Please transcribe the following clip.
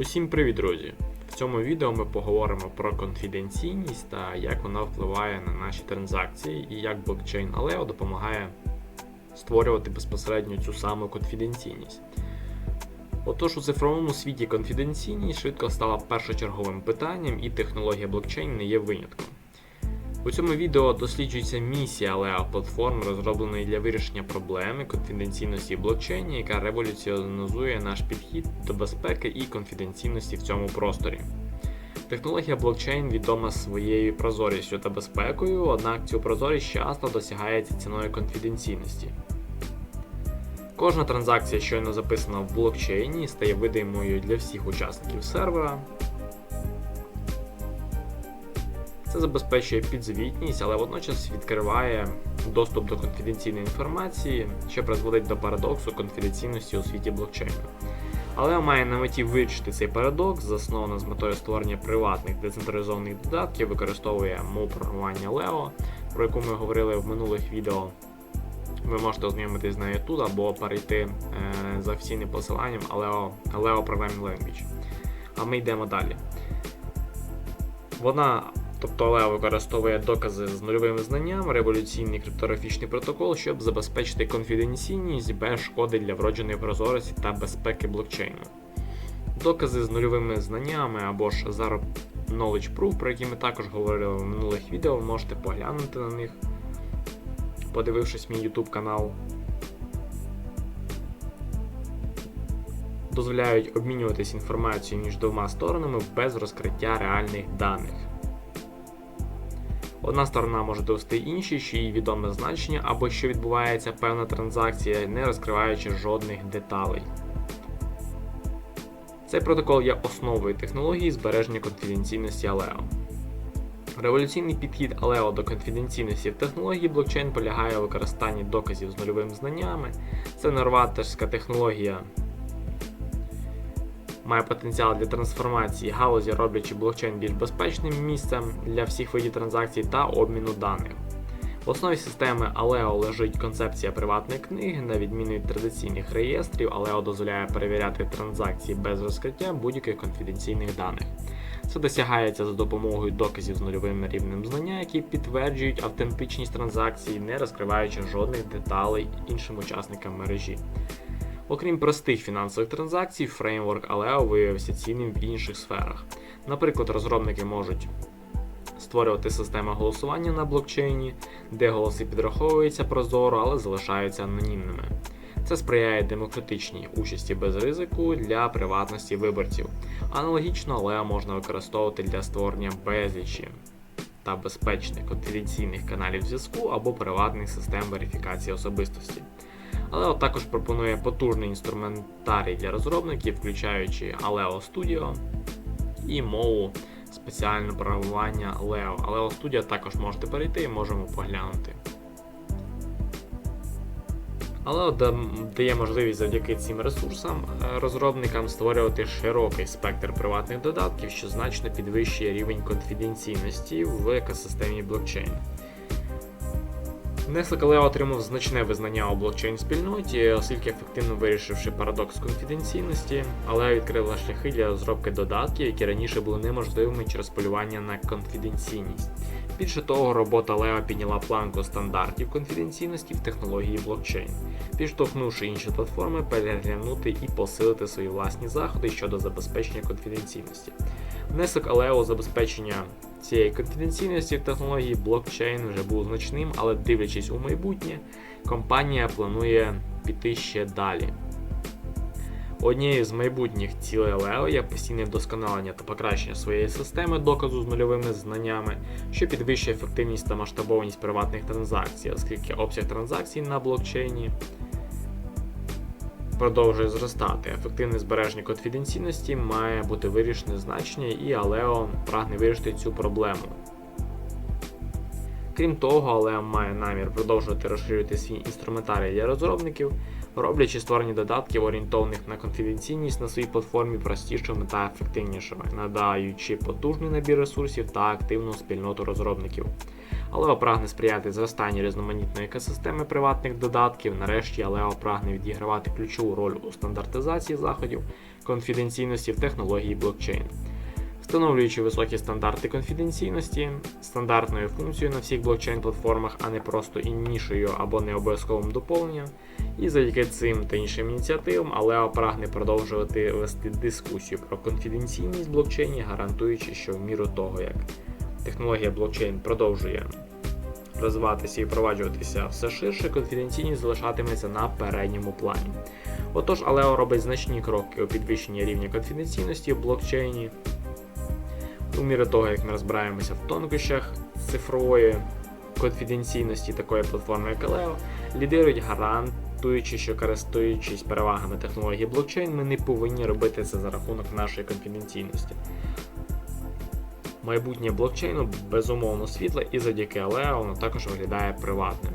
Усім привіт, друзі! В цьому відео ми поговоримо про конфіденційність та як вона впливає на наші транзакції і як блокчейн Aleo допомагає створювати безпосередньо цю саму конфіденційність. Отож, у цифровому світі конфіденційність швидко стала першочерговим питанням, і технологія блокчейн не є винятком. У цьому відео досліджується місія Aleo платформи, розробленої для вирішення проблеми конфіденційності блокчейні, яка революціонізує наш підхід до безпеки і конфіденційності в цьому просторі. Технологія блокчейн відома своєю прозорістю та безпекою, однак цю прозорість часто досягається ціною конфіденційності. Кожна транзакція, щойно записана в блокчейні, стає видимою для всіх учасників сервера. Це забезпечує підзвітність, але водночас відкриває доступ до конфіденційної інформації, що призводить до парадоксу конфіденційності у світі блокчейну. Але має на меті вирішити цей парадокс, заснована з метою створення приватних децентралізованих додатків, використовує мову програмування Leo, про яку ми говорили в минулих відео. Ви можете ознайомитись з нею тут або перейти е, за офіційним посиланням Aleo, Aleo Programming Language. А ми йдемо далі. Вона Тобто Leo використовує докази з нульовими знаннями, революційний криптографічний протокол, щоб забезпечити конфіденційність без шкоди для вродженої прозорості та безпеки блокчейну. Докази з нульовими знаннями або ж Zero Knowledge Proof, про які ми також говорили в минулих відео, можете поглянути на них, подивившись мій YouTube канал. Дозволяють обмінюватись інформацією між двома сторонами без розкриття реальних даних. Одна сторона може довести іншій, що їй відоме значення, або що відбувається певна транзакція, не розкриваючи жодних деталей. Цей протокол є основою технології збереження конфіденційності Aleo. Революційний підхід Aleo до конфіденційності в технології блокчейн полягає у використанні доказів з нульовими знаннями. Це новаторська технологія має потенціал для трансформації галузі, роблячи блокчейн більш безпечним місцем для всіх видів транзакцій та обміну даних. В основі системи Aleo лежить концепція приватної книги, на відміну від традиційних реєстрів, Aleo дозволяє перевіряти транзакції без розкриття будь-яких конфіденційних даних. Це досягається за допомогою доказів з нульовим рівнем знання, які підтверджують автентичність транзакцій, не розкриваючи жодних деталей іншим учасникам мережі. Окрім простих фінансових транзакцій, фреймворк Aleo виявився цінним в інших сферах. Наприклад, розробники можуть створювати системи голосування на блокчейні, де голоси підраховуються прозоро, але залишаються анонімними. Це сприяє демократичній участі без ризику для приватності виборців. Аналогічно Aleo можна використовувати для створення безлічі та безпечних конфіденційних каналів зв'язку або приватних систем верифікації особистості але також пропонує потужний інструментарій для розробників, включаючи Aleo Studio і мову спеціального програмування Leo. Aleo Studio також можете перейти і можемо поглянути. Але дає можливість завдяки цим ресурсам е, розробникам створювати широкий спектр приватних додатків, що значно підвищує рівень конфіденційності в екосистемі блокчейн. Неслик Лео отримав значне визнання у блокчейн-спільноті, оскільки ефективно вирішивши парадокс конфіденційності, але відкрила шляхи для розробки додатків, які раніше були неможливими через полювання на конфіденційність. Більше того, робота Лео підняла планку стандартів конфіденційності в технології блокчейн, підштовхнувши інші платформи переглянути і посилити свої власні заходи щодо забезпечення конфіденційності. Внесок Алео забезпечення цієї конфіденційності в технології блокчейн вже був значним, але дивлячись у майбутнє, компанія планує піти ще далі. Однією з майбутніх цілей Leo є постійне вдосконалення та покращення своєї системи доказу з нульовими знаннями, що підвищує ефективність та масштабованість приватних транзакцій, оскільки обсяг транзакцій на блокчейні продовжує зростати. Ефективне збереження конфіденційності має бути вирішене значення, і Aleo прагне вирішити цю проблему. Крім того, Aleo має намір продовжувати розширювати свій інструментарій для розробників, роблячи створення додатків, орієнтованих на конфіденційність на своїй платформі простішими та ефективнішими, надаючи потужний набір ресурсів та активну спільноту розробників. Aleo прагне сприяти зростанню різноманітної екосистеми приватних додатків. Нарешті Aleo прагне відігравати ключову роль у стандартизації заходів конфіденційності в технології блокчейн. Встановлюючи високі стандарти конфіденційності, стандартною функцією на всіх блокчейн-платформах, а не просто і нішею або не обов'язковим доповненням. І завдяки цим та іншим ініціативам Алео прагне продовжувати вести дискусію про конфіденційність блокчейні, гарантуючи, що в міру того, як технологія блокчейн продовжує розвиватися і впроваджуватися все ширше, конфіденційність залишатиметься на передньому плані. Отож, Алео робить значні кроки у підвищенні рівня конфіденційності в блокчейні. У міру того, як ми розбираємося в тонкощах цифрової конфіденційності такої платформи, як Aleo, лідирують гарантуючи, що користуючись перевагами технології блокчейн, ми не повинні робити це за рахунок нашої конфіденційності. Майбутнє блокчейну безумовно світле і завдяки Алео воно також виглядає приватним.